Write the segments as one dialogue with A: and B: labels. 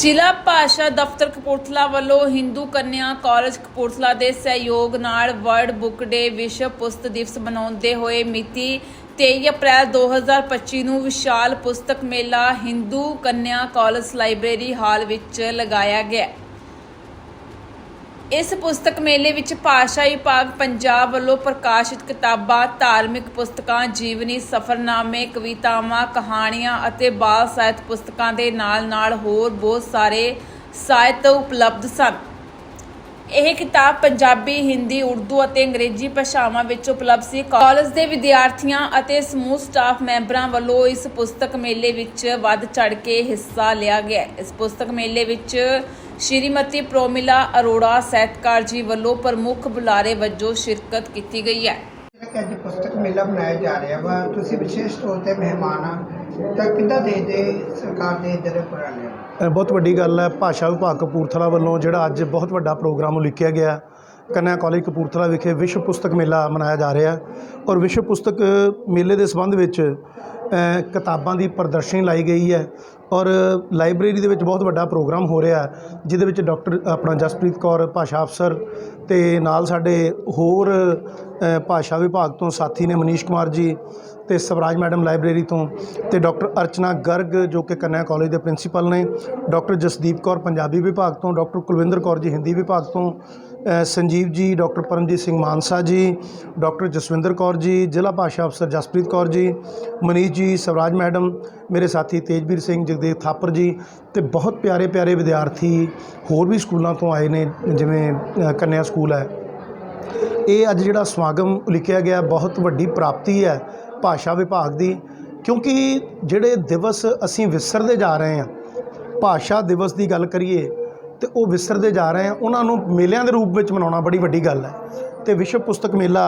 A: ਜ਼ਿਲ੍ਹਾ ਭਾਸ਼ਾ ਦਫ਼ਤਰ ਕਪੂਰਥਲਾ ਵੱਲੋਂ ਹਿੰਦੂ ਕੰਨਿਆ ਕਾਲਜ ਕਪੂਰਥਲਾ ਦੇ ਸਹਿਯੋਗ ਨਾਲ ਵਰਲਡ ਬੁੱਕ ਡੇ ਵਿਸ਼ਵ ਪੁਸਤਕ ਦਿਵਸ ਮਨਾਉਂਦੇ ਹੋਏ ਮਿਤੀ 23 ਅਪ੍ਰੈਲ 2025 ਨੂੰ ਵਿਸ਼ਾਲ ਪੁਸਤਕ ਮੇਲਾ ਹਿੰਦੂ ਕੰਨਿਆ ਕਾਲਜ ਲਾਇਬ੍ਰੇਰੀ ਹਾਲ ਵਿੱਚ ਲਗਾਇਆ ਗਿਆ। ਇਸ ਪੁਸਤਕ ਮੇਲੇ ਵਿੱਚ ਭਾਸ਼ਾ ਵਿਭਾਗ ਪੰਜਾਬ ਵੱਲੋਂ ਪ੍ਰਕਾਸ਼ਿਤ ਕਿਤਾਬਾਂ, ਧਾਰਮਿਕ ਪੁਸਤਕਾਂ, ਜੀਵਨੀ ਸਫ਼ਰਨਾਮੇ, ਕਵਿਤਾਵਾਂ, ਕਹਾਣੀਆਂ ਅਤੇ ਬਾਲ ਸਾਹਿਤ ਪੁਸਤਕਾਂ ਦੇ ਨਾਲ-ਨਾਲ ਹੋਰ ਬਹੁਤ ਸਾਰੇ ਸਾਹਿਤ ਉਪਲਬਧ ਸਨ। ਇਹ ਕਿਤਾਬ ਪੰਜਾਬੀ, ਹਿੰਦੀ, ਉਰਦੂ ਅਤੇ ਅੰਗਰੇਜ਼ੀ ਭਾਸ਼ਾਵਾਂ ਵਿੱਚ ਉਪਲਬਧ ਸੀ। ਕਾਲਜ ਦੇ ਵਿਦਿਆਰਥੀਆਂ ਅਤੇ ਸਮੂਹ ਸਟਾਫ ਮੈਂਬਰਾਂ ਵੱਲੋਂ ਇਸ ਪੁਸਤਕ ਮੇਲੇ ਵਿੱਚ ਵੱਧ ਚੜ ਕੇ ਹਿੱਸਾ ਲਿਆ ਗਿਆ। ਇਸ ਪੁਸਤਕ ਮੇਲੇ ਵਿੱਚ ਸ਼੍ਰੀਮਤੀ ਪ੍ਰੋਮਿਲਾ ਅਰੋੜਾ ਸਾਹਿਤਕਾਰ ਜੀ ਵੱਲੋਂ ਪ੍ਰਮੁੱਖ ਬੁਲਾਰੇ ਵਜੋਂ ਸ਼ਿਰਕਤ ਕੀਤੀ ਗਈ ਹੈ
B: ਜਿਹੜਾ ਕਿ ਅੱਜ ਪੁਸਤਕ ਮੇਲਾ ਮਨਾਇਆ ਜਾ ਰਿਹਾ ਵਾ ਤੁਸੀਂ ਵਿਸ਼ੇਸ਼ ਤੌਰ ਤੇ ਮਹਿਮਾਨ ਆ ਤਾਂ ਕਿੱਦਾਂ ਸਰਕਾਰ ਦੇ ਇਧਰ ਉਪਰਾਲੇ ਨੂੰ?
C: ਇਹ ਬਹੁਤ ਵੱਡੀ ਗੱਲ ਹੈ ਭਾਸ਼ਾ ਵਿਭਾਗ ਕਪੂਰਥਲਾ ਵੱਲੋਂ ਜਿਹੜਾ ਅੱਜ ਬਹੁਤ ਵੱਡਾ ਪ੍ਰੋਗਰਾਮ ਉਲੀਕਿਆ ਗਿਆ ਕੰਨਿਆ ਕਾਲਜ ਕਪੂਰਥਲਾ ਵਿਖੇ ਵਿਸ਼ਵ ਪੁਸਤਕ ਮੇਲਾ ਮਨਾਇਆ ਜਾ ਰਿਹਾ ਔਰ ਵਿਸ਼ਵ ਪੁਸਤਕ ਮੇਲੇ ਦੇ ਸੰਬੰਧ ਵਿੱਚ ਕਿਤਾਬਾਂ ਦੀ ਪ੍ਰਦਰਸ਼ਨੀ ਲਾਈ ਗਈ ਹੈ ਔਰ ਲਾਇਬ੍ਰੇਰੀ ਦੇ ਵਿੱਚ ਬਹੁਤ ਵੱਡਾ ਪ੍ਰੋਗਰਾਮ ਹੋ ਰਿਹਾ ਜਿਹਦੇ ਵਿੱਚ ਡਾਕਟਰ ਆਪਣਾ ਜਸਪ੍ਰੀਤ ਕੌਰ, ਭਾਸ਼ਾ ਅਫਸਰ ਅਤੇ ਨਾਲ ਸਾਡੇ ਹੋਰ ਭਾਸ਼ਾ ਵਿਭਾਗ ਤੋਂ ਸਾਥੀ ਨੇ ਮਨੀਸ਼ ਕੁਮਾਰ ਜੀ ਅਤੇ ਸਵਰਾਜ ਮੈਡਮ ਲਾਇਬ੍ਰੇਰੀ ਤੋਂ ਅਤੇ ਡਾਕਟਰ ਅਰਚਨਾ ਗਰਗ ਜੋ ਕਿ ਕੰਨਿਆ ਕਾਲਜ ਦੇ ਪ੍ਰਿੰਸੀਪਲ ਨੇ, ਡਾਕਟਰ ਜਸਦੀਪ ਕੌਰ ਪੰਜਾਬੀ ਵਿਭਾਗ ਤੋਂ, ਡਾਕਟਰ ਕੁਲਵਿੰਦਰ ਕੌਰ ਜੀ ਹਿੰਦੀ ਵਿਭਾਗ ਤੋਂ ਸੰਜੀਵ ਜੀ, ਡਾਕਟਰ ਪਰਮਜੀਤ ਸਿੰਘ ਮਾਨਸਾ ਜੀ, ਡਾਕਟਰ ਜਸਵਿੰਦਰ ਕੌਰ ਜੀ, ਜ਼ਿਲ੍ਹਾ ਭਾਸ਼ਾ ਅਫਸਰ ਜਸਪ੍ਰੀਤ ਕੌਰ ਜੀ, ਮਨੀਸ਼ ਜੀ, ਸਵਰਾਜ ਮੈਡਮ, ਮੇਰੇ ਸਾਥੀ ਤੇਜਵੀਰ ਸਿੰਘ, ਜਗਦੇਵ ਥਾਪਰ ਜੀ ਤੇ ਬਹੁਤ ਪਿਆਰੇ ਪਿਆਰੇ ਵਿਦਿਆਰਥੀ ਹੋਰ ਵੀ ਸਕੂਲਾਂ ਤੋਂ ਆਏ ਨੇ, ਜਿਵੇਂ ਕੰਨਿਆ ਸਕੂਲ ਹੈ। ਇਹ ਅੱਜ ਜਿਹੜਾ ਸਮਾਗਮ ਲਿਖਿਆ ਗਿਆ, ਬਹੁਤ ਵੱਡੀ ਪ੍ਰਾਪਤੀ ਹੈ ਭਾਸ਼ਾ ਵਿਭਾਗ ਦੀ, ਕਿਉਂਕਿ ਜਿਹੜੇ ਦਿਵਸ ਅਸੀਂ ਵਿਸਰਦੇ ਜਾ ਰਹੇ ਹਾਂ, ਭਾਸ਼ਾ ਦਿਵਸ ਦੀ ਗੱਲ ਕਰੀਏ, ਤੇ ਉਹ ਵਿਸਰਦੇ ਜਾ ਰਹੇ ਹਾਂ, ਉਹਨਾਂ ਨੂੰ ਮੇਲਿਆਂ ਦੇ ਰੂਪ ਵਿੱਚ ਮਨਾਉਣਾ ਬੜੀ ਵੱਡੀ ਗੱਲ ਹੈ। ਤੇ ਵਿਸ਼ਵ ਪੁਸਤਕ ਮੇਲਾ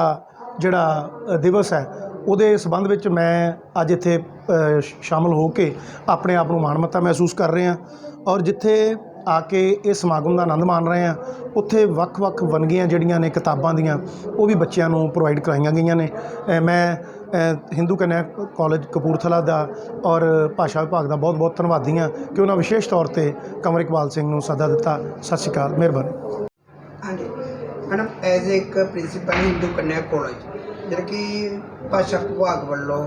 C: ਜਿਹੜਾ ਦਿਵਸ ਹੈ ਉਹਦੇ ਸਬੰਧ ਵਿੱਚ ਮੈਂ ਅੱਜ ਇੱਥੇ ਅ, ਸ਼ਾਮਲ ਹੋ ਕੇ ਆਪਣੇ ਆਪ ਨੂੰ ਮਾਣਮੱਤਾ ਮਹਿਸੂਸ ਕਰ ਰਿਹਾ ਔਰ ਜਿੱਥੇ ਆ ਕੇ ਇਹ ਸਮਾਗਮ ਦਾ ਆਨੰਦ ਮਾਣ ਰਹੇ ਆ ਉੱਥੇ ਵੱਖ-ਵੱਖ ਵੰਨਗੀਆਂ ਜਿਹੜੀਆਂ ਨੇ ਕਿਤਾਬਾਂ ਦੀਆਂ ਉਹ ਵੀ ਬੱਚਿਆਂ ਨੂੰ ਪ੍ਰੋਵਾਈਡ ਕਰਾਈਆਂ ਗਈਆਂ ਨੇ। ਮੈਂ ਹਿੰਦੂ ਕੰਨਿਆ ਕਾਲਜ ਕਪੂਰਥਲਾ ਦਾ ਔਰ ਭਾਸ਼ਾ ਵਿਭਾਗ ਦਾ ਬਹੁਤ-ਬਹੁਤ ਧੰਨਵਾਦੀ ਹਾਂ ਕਿ ਉਹਨਾਂ ਵਿਸ਼ੇਸ਼ ਤੌਰ ਤੇ ਕਮਰ ਇਕਬਾਲ ਸਿੰਘ ਨੂੰ ਸੱਦਾ ਦਿੱਤਾ। ਸਤਿ ਸ਼੍ਰੀ ਅਕਾਲ ਮਿਹਰਬਾਨੀ।
B: ਹਾਂਜੀ। ਮੈਡਮ ਐਜ਼ ਇੱਕ ਪ੍ਰਿੰਸੀਪਲ ਹਿੰਦੂ ਕੰਨਿਆ ਕਾਲਜ ਜਿਹੜਾ ਕਿ ਭਾਸ਼ਾ ਵਿਭਾਗ ਵੱਲੋਂ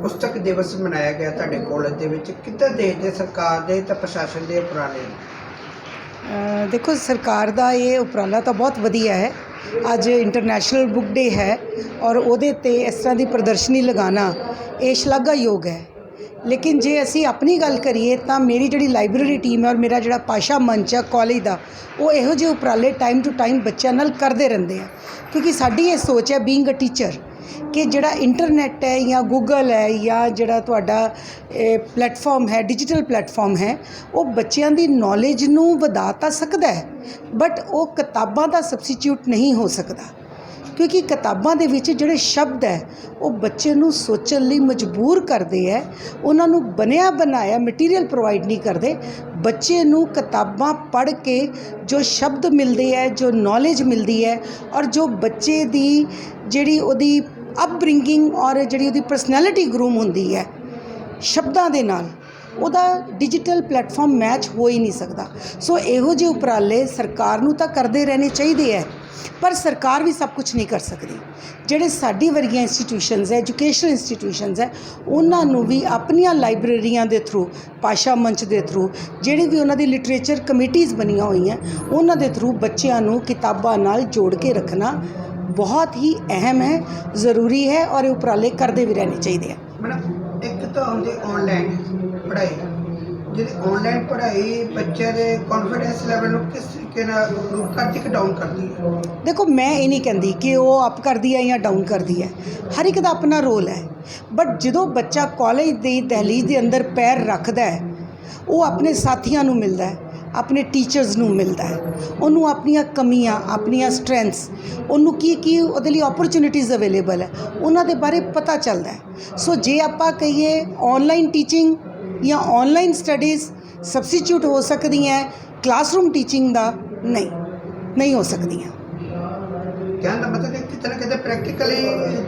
B: ਪੁਸਤਕ ਦਿਵਸ ਮਨਾਇਆ ਗਿਆ ਤੁਹਾਡੇ ਕਾਲਜ ਦੇ ਵਿੱਚ। ਕਿੱਦਾਂ ਦੇਖਦੇ ਸਰਕਾਰ ਦੇ ਤੇ ਪ੍ਰਸ਼ਾਸਨ ਦੇ ਉਪਰਾਲੇ?
D: ਦੇਖੋ, ਸਰਕਾਰ ਦਾ ਇਹ ਉਪਰਾਲਾ ਤਾਂ ਬਹੁਤ ਵਧੀਆ ਹੈ। ਅੱਜ ਇੰਟਰਨੈਸ਼ਨਲ ਬੁੱਕ ਡੇ ਹੈ ਔਰ ਉਹਦੇ ਤੇ ਇਸ ਤਰ੍ਹਾਂ ਦੀ ਪ੍ਰਦਰਸ਼ਨੀ ਲਗਾਉਣਾ ਇਹ ਸ਼ਲਾਘਾਯੋਗ ਹੈ। ਲੇਕਿਨ ਜੇ ਅਸੀਂ ਆਪਣੀ ਗੱਲ ਕਰੀਏ ਤਾਂ ਮੇਰੀ ਜਿਹੜੀ ਲਾਇਬ੍ਰੇਰੀ ਟੀਮ ਹੈ ਔਰ ਮੇਰਾ ਜਿਹੜਾ ਪਾਸ਼ਾ ਮੰਚ ਹੈ ਕਾਲਜ ਦਾ, ਉਹ ਇਹੋ ਜਿਹੇ ਉਪਰਾਲੇ ਟਾਈਮ ਟੂ ਟਾਈਮ ਬੱਚਿਆਂ ਨਾਲ ਕਰਦੇ ਰਹਿੰਦੇ ਆ। ਕਿਉਂਕਿ ਸਾਡੀ ਇਹ ਸੋਚ ਹੈ ਬੀਇੰਗ ਅ ਟੀਚਰ ਕਿ ਜਿਹੜਾ ਇੰਟਰਨੈਟ ਹੈ ਜਾਂ ਗੂਗਲ ਹੈ ਜਾਂ ਜਿਹੜਾ ਤੁਹਾਡਾ, ਇਹ ਪਲੇਟਫਾਰਮ ਹੈ ਡਿਜੀਟਲ ਪਲੇਟਫਾਰਮ ਹੈ, ਉਹ ਬੱਚਿਆਂ ਦੀ ਨੌਲੇਜ ਨੂੰ ਵਧਾ ਤਾਂ ਸਕਦਾ ਹੈ ਬਟ ਉਹ ਕਿਤਾਬਾਂ ਦਾ ਸਬਸਟੀਟਿਊਟ ਨਹੀਂ ਹੋ ਸਕਦਾ। ਕਿਉਂਕਿ ਕਿਤਾਬਾਂ ਦੇ ਵਿੱਚ ਜਿਹੜੇ ਸ਼ਬਦ ਹੈ, ਉਹ ਬੱਚੇ ਨੂੰ ਸੋਚਣ ਲਈ ਮਜਬੂਰ ਕਰਦੇ ਹੈ, ਉਹਨਾਂ ਨੂੰ ਬਣਿਆ ਬਣਾਇਆ ਮਟੀਰੀਅਲ ਪ੍ਰੋਵਾਈਡ ਨਹੀਂ ਕਰਦੇ। ਬੱਚੇ ਨੂੰ ਕਿਤਾਬਾਂ ਪੜ੍ਹ ਕੇ ਜੋ ਸ਼ਬਦ ਮਿਲਦੇ ਹੈ, ਜੋ ਨੌਲੇਜ ਮਿਲਦੀ ਹੈ ਔਰ ਜੋ ਬੱਚੇ ਦੀ ਜਿਹੜੀ ਉਹਦੀ ਅਪਬ੍ਰਿੰਗਿੰਗ ਔਰ ਜਿਹੜੀ ਉਹਦੀ ਪਰਸਨੈਲਿਟੀ ਗਰੂਮ ਹੁੰਦੀ ਹੈ, ਸ਼ਬਦਾਂ ਦੇ ਨਾਲ, ਉਹਦਾ ਡਿਜੀਟਲ ਪਲੇਟਫਾਰਮ ਮੈਚ ਹੋ ਹੀ ਨਹੀਂ ਸਕਦਾ। ਸੋ ਇਹੋ ਜਿਹੇ ਉਪਰਾਲੇ ਸਰਕਾਰ ਨੂੰ ਤਾਂ ਕਰਦੇ ਰਹਿਣੇ ਚਾਹੀਦੇ ਹੈ, ਪਰ ਸਰਕਾਰ ਵੀ ਸਭ ਕੁਝ ਨਹੀਂ ਕਰ ਸਕਦੀ। ਜਿਹੜੇ ਸਾਡੀ ਵਰਗੀਆਂ ਇੰਸਟੀਟਿਊਸ਼ਨਸ ਹੈ ਐਜੂਕੇਸ਼ਨਲ ਇੰਸਟੀਟਿਊਸ਼ਨਸ ਹੈ, ਉਹਨਾਂ ਨੂੰ ਵੀ ਆਪਣੀਆਂ ਲਾਇਬ੍ਰੇਰੀਆਂ ਦੇ ਥਰੂ ਪਾਸ਼ਾ ਮੰਚ ਦੇ ਥਰੂ ਜਿਹੜੀ ਵੀ ਉਹਨਾਂ ਦੀ ਲਿਟਰੇਚਰ ਕਮੇਟੀਆਂ ਬਣੀਆਂ ਹੋਈਆਂ, ਉਹਨਾਂ ਦੇ ਥਰੂ ਬੱਚਿਆਂ ਨੂੰ ਕਿਤਾਬਾਂ ਨਾਲ ਜੋੜ ਕੇ ਰੱਖਣਾ ਬਹੁਤ ਹੀ ਅਹਿਮ ਹੈ ਜ਼ਰੂਰੀ ਹੈ ਔਰ ਇਹ ਉਪਰਾਲੇ ਕਰਦੇ ਵੀ ਰਹਿਣੇ ਚਾਹੀਦੇ ਆ।
B: ਮੈਡਮ ਇੱਕ ਤਾਂ ਹੁੰਦੀ ਆਨਲਾਈਨ ਪੜ੍ਹਾਈ। ਜਿਹੜੀ ਆਨਲਾਈਨ ਪੜ੍ਹਾਈ ਬੱਚੇ ਦੇ ਕੌਨਫੀਡੈਂਸ ਲੈਵਲ ਨੂੰ ਕਿਸ ਤਰੀਕੇ ਨਾਲ ਇੰਪਰੂਵ ਕਰਦੀ ਕਿ ਡਾਊਨ ਕਰਦੀ ਹੈ?
D: ਦੇਖੋ ਮੈਂ ਇਹ ਨਹੀਂ ਕਹਿੰਦੀ ਕਿ ਉਹ ਅਪ ਕਰਦੀ ਹੈ ਜਾਂ ਡਾਊਨ ਕਰਦੀ ਹੈ। ਹਰ ਇੱਕ ਦਾ ਆਪਣਾ ਰੋਲ ਹੈ। ਬਟ ਜਦੋਂ ਬੱਚਾ ਕਾਲਜ ਦੀ ਦਹਲੀਜ਼ ਦੇ ਅੰਦਰ ਪੈਰ ਰੱਖਦਾ ਹੈ ਉਹ ਆਪਣੇ ਸਾਥੀਆਂ ਨੂੰ ਮਿਲਦਾ ਹੈ। ਆਪਣੇ ਟੀਚਰਸ ਨੂੰ ਮਿਲਦਾ ਹੈ। ਉਹਨੂੰ ਆਪਣੀਆਂ ਕਮੀਆਂ ਆਪਣੀਆਂ ਸਟਰੈਂਥਸ ਉਹਨੂੰ ਕੀ ਕੀ ਉਹਦੇ ਲਈ ਓਪਰਚੁਨਿਟੀਜ਼ ਅਵੇਲੇਬਲ ਹੈ ਉਹਨਾਂ ਦੇ ਬਾਰੇ ਪਤਾ ਚੱਲਦਾ ਹੈ। ਸੋ ਜੇ ਆਪਾਂ ਕਹੀਏ ਆਨਲਾਈਨ ਟੀਚਿੰਗ ਜਾਂ ਆਨਲਾਈਨ ਸਟੱਡੀਜ਼ ਸਬਸਟੀਟਿਊਟ ਹੋ ਸਕਦੀਆਂ ਕਲਾਸਰੂਮ ਟੀਚਿੰਗ ਦਾ ਨਹੀਂ ਨਹੀਂ ਹੋ ਸਕਦੀਆਂ।
B: ਕਹਿਣ ਦਾ ਮਤਲਬ ਕਿ ਕਿਤੇ ਕਿਤੇ ਪ੍ਰੈਕਟੀਕਲੀ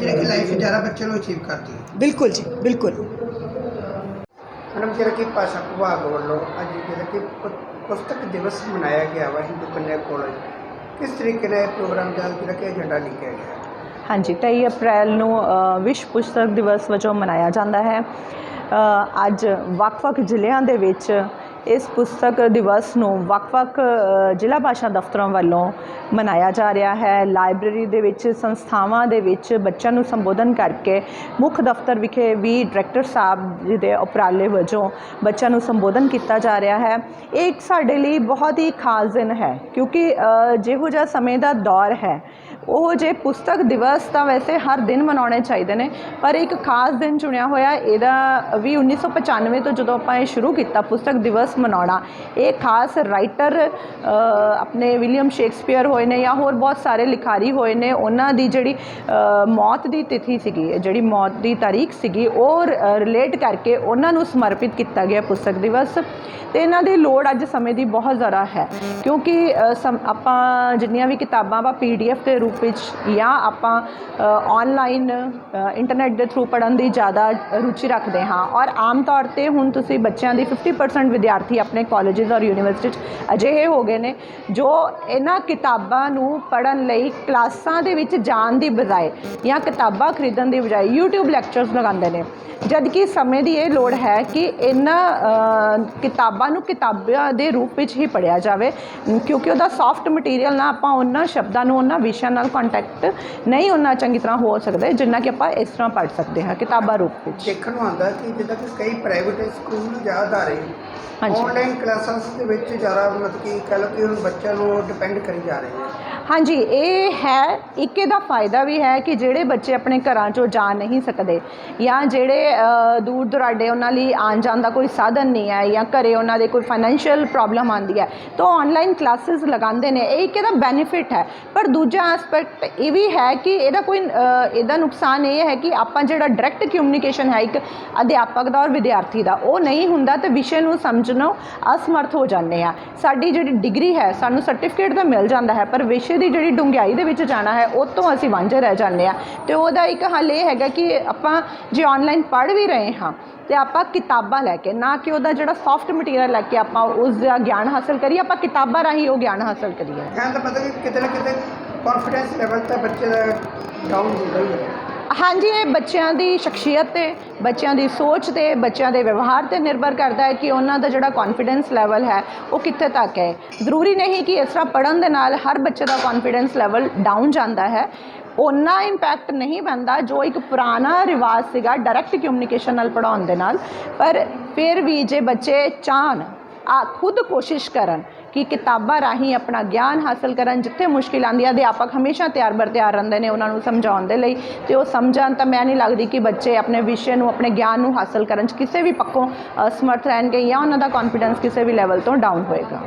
B: ਜਿਹੜੇ ਲਾਈਫ ਜ਼ਿਆਦਾ ਬੱਚੇ ਨੂੰ ਅਚੀਵ ਕਰਦੀ ਹੈ।
D: ਬਿਲਕੁਲ ਜੀ ਬਿਲਕੁਲ।
B: ਮੈਡਮ ਜਿਹੜਾ ਕਿ ਭਾਸ਼ਾ ਵਿਭਾਗ ਵੱਲੋਂ ਅੱਜ ਜਿਹੜਾ ਕਿ ਪੁ- ਪੁਸਤਕ ਦਿਵਸ ਮਨਾਇਆ ਗਿਆ ਵਾ ਹਿੰਦੂ ਕੰਨਿਆ ਕਾਲਜ। ਕਿਸ ਤਰੀਕੇ ਨਾਲ ਇਹ ਪ੍ਰੋਗਰਾਮ ਦਾ ਜਿਹੜਾ ਕਿ ਏਜੰਡਾ ਲਿਖਿਆ ਗਿਆ?
E: ਹਾਂਜੀ 23 ਅਪ੍ਰੈਲ ਨੂੰ ਅ, ਵਿਸ਼ਵ ਪੁਸਤਕ ਦਿਵਸ ਵਜੋਂ ਮਨਾਇਆ ਜਾਂਦਾ ਹੈ। ਅ, ਅੱਜ ਵੱਖ-ਵੱਖ ਜ਼ਿਲ੍ਹਿਆਂ ਦੇ ਵਿੱਚ ਇਸ ਪੁਸਤਕ ਦਿਵਸ ਨੂੰ ਵੱਖ-ਵੱਖ ਜ਼ਿਲ੍ਹਾ ਭਾਸ਼ਾ ਦਫ਼ਤਰਾਂ ਵੱਲੋਂ ਮਨਾਇਆ ਜਾ ਰਿਹਾ ਹੈ। ਲਾਇਬ੍ਰੇਰੀ ਦੇ ਵਿੱਚ, ਸੰਸਥਾਵਾਂ ਦੇ ਵਿੱਚ ਬੱਚਿਆਂ ਨੂੰ ਸੰਬੋਧਨ ਕਰਕੇ ਮੁੱਖ ਦਫ਼ਤਰ ਵਿਖੇ ਵੀ ਡਾਇਰੈਕਟਰ ਸਾਹਿਬ ਜੀ ਦੇ ਉਪਰਾਲੇ ਵਜੋਂ ਬੱਚਿਆਂ ਨੂੰ ਸੰਬੋਧਨ ਕੀਤਾ ਜਾ ਰਿਹਾ ਹੈ। ਇਹ ਇੱਕ ਸਾਡੇ ਲਈ ਬਹੁਤ ਹੀ ਖਾਸ ਦਿਨ ਹੈ ਕਿਉਂਕਿ ਜਿਹੋ ਜਿਹਾ ਸਮੇਂ ਦਾ ਦੌਰ ਹੈ ਉਹ ਜੇ ਪੁਸਤਕ ਦਿਵਸ ਤਾਂ ਵੈਸੇ ਹਰ ਦਿਨ ਮਨਾਉਣੇ ਚਾਹੀਦੇ ਨੇ, ਪਰ ਇੱਕ ਖਾਸ ਦਿਨ ਚੁਣਿਆ ਹੋਇਆ ਇਹਦਾ ਵੀ 1995 ਤੋਂ ਜਦੋਂ ਆਪਾਂ ਇਹ ਸ਼ੁਰੂ ਕੀਤਾ ਪੁਸਤਕ ਦਿਵਸ ਮਨਾਉਣਾ, ਇਹ ਖਾਸ ਰਾਈਟਰ ਆਪਣੇ ਵਿਲੀਅਮ ਸ਼ੇਕਸਪੀਅਰ ਹੋਏ ਨੇ ਜਾਂ ਹੋਰ ਬਹੁਤ ਸਾਰੇ ਲਿਖਾਰੀ ਹੋਏ ਨੇ, ਉਹਨਾਂ ਦੀ ਜਿਹੜੀ ਮੌਤ ਦੀ ਤਿਥੀ ਸੀਗੀ, ਜਿਹੜੀ ਮੌਤ ਦੀ ਤਾਰੀਖ ਸੀਗੀ, ਉਹ ਰਿਲੇਟ ਕਰਕੇ ਉਹਨਾਂ ਨੂੰ ਸਮਰਪਿਤ ਕੀਤਾ ਗਿਆ ਪੁਸਤਕ ਦਿਵਸ। ਤੇ ਇਹਨਾਂ ਦੀ ਲੋੜ ਅੱਜ ਸਮੇਂ ਦੀ ਬਹੁਤ ਜ਼ਿਆਦਾ ਹੈ, ਕਿਉਂਕਿ ਸਮ- ਆਪਾਂ ਜਿੰਨੀਆਂ ਵੀ ਕਿਤਾਬਾਂ ਵਾ ਪੀਡੀਐਫ ਦੇ ਰੂਪ ਵਿੱਚ ਜਾਂ ਆਪਾਂ ਆਨਲਾਈਨ ਇੰਟਰਨੈਟ ਦੇ ਥਰੂ ਪੜਨ ਦੀ ਜ਼ਿਆਦਾ ਰੁਚੀ ਰੱਖਦੇ ਹਾਂ। ਔਰ ਆਮ ਤੌਰ ਤੇ ਹੁਣ ਤੁਸੀਂ ਬੱਚਿਆਂ ਦੀ 50% ਵਿਦਿਆਰਥੀ ਆਪਣੇ ਕਾਲਜਸ ਔਰ ਯੂਨੀਵਰਸਿਟੀ 'ਚ ਅਜਿਹੇ ਹੋ ਗਏ ਨੇ, ਜੋ ਇਹਨਾਂ ਕਿਤਾਬਾਂ ਨੂੰ ਪੜਨ ਲਈ ਕਲਾਸਾਂ ਦੇ ਵਿੱਚ ਜਾਣ ਦੀ ਬਜਾਏ ਜਾਂ ਕਿਤਾਬਾਂ ਖਰੀਦਣ ਦੀ ਬਜਾਏ YouTube ਲੈਕਚਰਸ ਲਗਾਉਂਦੇ ਨੇ। ਜਦ ਕਿ ਸਮੇਂ ਦੀ ਇਹ ਲੋੜ ਹੈ ਕਿ ਇਹਨਾਂ ਕਿਤਾਬਾਂ ਨੂੰ ਕਿਤਾਬਾਂ ਦੇ ਰੂਪ ਵਿੱਚ ਹੀ ਪੜਿਆ ਜਾਵੇ, ਕਿਉਂਕਿ ਉਹਦਾ ਸੌਫਟ ਮਟੀਰੀਅਲ ਨਾਲ ਆਪਾਂ ਉਹਨਾਂ ਸ਼ਬਦਾਂ ਨੂੰ, ਉਹਨਾਂ ਵਿਸ਼ਿਆਂ ਨਾਲ ਕੰਟੈਕਟ ਨਹੀਂ ਉਹਨਾਂ ਚੰਗੀ ਤਰ੍ਹਾਂ ਹੋ ਸਕਦੇ ਜਿੰਨਾ ਕਿ ਆਪਾਂ ਇਸ ਤਰ੍ਹਾਂ ਪੜ੍ਹ ਸਕਦੇ ਹਾਂ ਕਿਤਾਬਾਂ ਰੂਪ ਵਿੱਚ
B: ਦੇਖਣ ਨੂੰ ਆਉਂਦਾ ਕਿ ਜਿੱਦਾਂ ਕਿ ਕਈ ਪ੍ਰਾਈਵੇਟ ਸਕੂਲ ਜਾਂ ਅਦਾਰੇ। ਆਨਲਾਈਨ ਕਲਾਸਾਂ ਦੇ ਵਿੱਚ ਜ਼ਿਆਦਾ ਮਤਲਬ ਕਿ ਕਹਿ ਲਓ ਕਿ ਹੁਣ ਬੱਚਿਆਂ ਨੂੰ ਡਿਪੈਂਡ ਕਰੀ ਜਾ ਰਹੇ ਹੈ
E: ਹਾਂਜੀ, ਇਹ ਹੈ, ਇੱਕ ਇਹਦਾ ਫਾਇਦਾ ਵੀ ਹੈ ਕਿ ਜਿਹੜੇ ਬੱਚੇ ਆਪਣੇ ਘਰਾਂ ਚੋਂ ਜਾ ਨਹੀਂ ਸਕਦੇ ਜਾਂ ਜਿਹੜੇ ਦੂਰ ਦੁਰਾਡੇ ਉਹਨਾਂ ਲਈ ਆਉਣ ਜਾਣ ਦਾ ਕੋਈ ਸਾਧਨ ਨਹੀਂ ਹੈ ਜਾਂ ਘਰੇ ਉਹਨਾਂ ਦੇ ਕੋਈ ਫਾਈਨੈਂਸ਼ੀਅਲ ਪ੍ਰੋਬਲਮ ਆਉਂਦੀ ਹੈ, ਤਾਂ ਆਨਲਾਈਨ ਕਲਾਸਿਸ ਲਗਾਉਂਦੇ ਨੇ। ਇਹ ਇੱਕ ਇਹਦਾ ਬੈਨੀਫਿਟ ਹੈ। ਪਰ ਦੂਜਾ ਐਸਪੈਕਟ ਇਹ ਵੀ ਹੈ ਕਿ ਇਹਦਾ ਕੋਈ ਇਹਦਾ ਨੁਕਸਾਨ ਇਹ ਹੈ ਕਿ ਆਪਾਂ ਜਿਹੜਾ ਡਾਇਰੈਕਟ ਕਮਿਊਨੀਕੇਸ਼ਨ ਹੈ ਇੱਕ ਅਧਿਆਪਕ ਦਾ ਔਰ ਵਿਦਿਆਰਥੀ ਦਾ, ਉਹ ਨਹੀਂ ਹੁੰਦਾ ਤੇ ਵਿਸ਼ੇ ਨੂੰ ਸਮਝਣੋਂ ਅਸਮਰਥ ਹੋ ਜਾਂਦੇ ਆ। ਸਾਡੀ ਜਿਹੜੀ ਡਿਗਰੀ ਹੈ, ਸਾਨੂੰ ਸਰਟੀਫਿਕੇਟ ਤਾਂ ਮਿਲ ਜਾਂਦਾ ਹੈ, ਪਰ ਵਿਸ਼ੇ ਦੀ ਜਿਹੜੀ ਡੂੰਘਾਈ ਦੇ ਵਿੱਚ ਜਾਣਾ ਹੈ, ਉਹ ਤੋਂ ਅਸੀਂ ਵਾਂਝੇ ਰਹਿ ਜਾਂਦੇ ਆ ਤੇ ਉਹਦਾ ਇੱਕ ਹੱਲ ਇਹ ਹੈਗਾ ਕਿ ਆਪਾਂ ਜੇ ਆਨਲਾਈਨ ਪੜ੍ਹ ਵੀ ਰਹੇ ਹਾਂ, ਤੇ ਆਪਾਂ ਕਿਤਾਬਾਂ ਲੈ ਕੇ, ਨਾ ਕਿ ਉਹਦਾ ਜਿਹੜਾ ਸੌਫਟ ਮਟੀਰੀਅਲ ਲੈ ਕੇ ਆਪਾਂ ਉਸ ਦਾ ਗਿਆਨ ਹਾਸਲ ਕਰੀਏ, ਆਪਾਂ ਕਿਤਾਬਾਂ ਰਾਹੀਂ ਉਹ ਗਿਆਨ ਹਾਸਲ ਕਰੀਏ।
B: ਕਹਿਣ ਦਾ ਮਤਲਬ ਕਿ ਕਿਤੇ ਨਾ ਕਿਤੇ ਕੌਨਫੀਡੈਂਸ ਲੈਵਲ ਤਾਂ ਬੱਚੇ ਦਾ ਡਾਊਨ ਹੁੰਦਾ ਹੀ ਹੈ।
E: ਹਾਂਜੀ, ਇਹ ਬੱਚਿਆਂ ਦੀ ਸ਼ਖਸੀਅਤ ਤੇ, ਬੱਚਿਆਂ ਦੀ ਸੋਚ ਤੇ, ਬੱਚਿਆਂ ਦੇ ਵਿਵਹਾਰ ਤੇ ਨਿਰਭਰ ਕਰਦਾ ਹੈ ਕਿ ਉਹਨਾਂ ਦਾ ਜਿਹੜਾ ਕੌਨਫੀਡੈਂਸ ਲੈਵਲ ਹੈ, ਉਹ ਕਿੱਥੇ ਤੱਕ ਹੈ। ਜ਼ਰੂਰੀ ਨਹੀਂ ਕਿ ਇਸ ਤਰ੍ਹਾਂ ਪੜਨ ਦੇ ਨਾਲ ਹਰ ਬੱਚੇ ਦਾ ਕੌਨਫੀਡੈਂਸ ਲੈਵਲ ਡਾਊਨ ਜਾਂਦਾ ਹੈ। ਉਹਨਾਂ ਇੰਪੈਕਟ ਨਹੀਂ ਪੈਂਦਾ ਜੋ ਇੱਕ ਪੁਰਾਣਾ ਰਿਵਾਜ ਸੀਗਾ ਡਾਇਰੈਕਟ ਕਮਿਊਨੀਕੇਸ਼ਨ ਨਾਲ ਪੜਾਉਣ ਦੇ ਨਾਲ। ਪਰ ਫਿਰ ਵੀ ਜੇ ਬੱਚੇ ਚਾਹਣ ਆ ਖੁਦ ਕੋਸ਼ਿਸ਼ ਕਰਨ ਕਿ ਕਿਤਾਬਾਂ ਰਾਹੀਂ ਆਪਣਾ ਗਿਆਨ ਹਾਸਲ ਕਰਨ ਜਿੱਥੇ ਮੁਸ਼ਕਿਲ ਆਉਂਦੀ ਹੈ ਅਧਿਆਪਕ ਹਮੇਸ਼ਾ ਤਿਆਰ ਬਰ ਤਿਆਰ ਰਹਿੰਦੇ ਨੇ ਉਹਨਾਂ ਨੂੰ ਸਮਝਾਉਣ ਦੇ ਲਈ। ਤੇ ਉਹ ਸਮਝਣ ਤਾਂ ਮੈਂ ਨਹੀਂ ਲੱਗਦੀ ਕਿ ਬੱਚੇ ਆਪਣੇ ਵਿਸ਼ੇ ਨੂੰ, ਆਪਣੇ ਗਿਆਨ ਨੂੰ ਹਾਸਲ ਕਰਨ 'ਚ ਕਿਸੇ ਵੀ ਪੱਖੋਂ ਅਸਮਰਥ ਰਹਿਣਗੇ ਜਾਂ ਉਹਨਾਂ ਦਾ ਕੌਨਫੀਡੈਂਸ ਕਿਸੇ ਵੀ ਲੈਵਲ ਤੋਂ ਡਾਊਨ ਹੋਏਗਾ।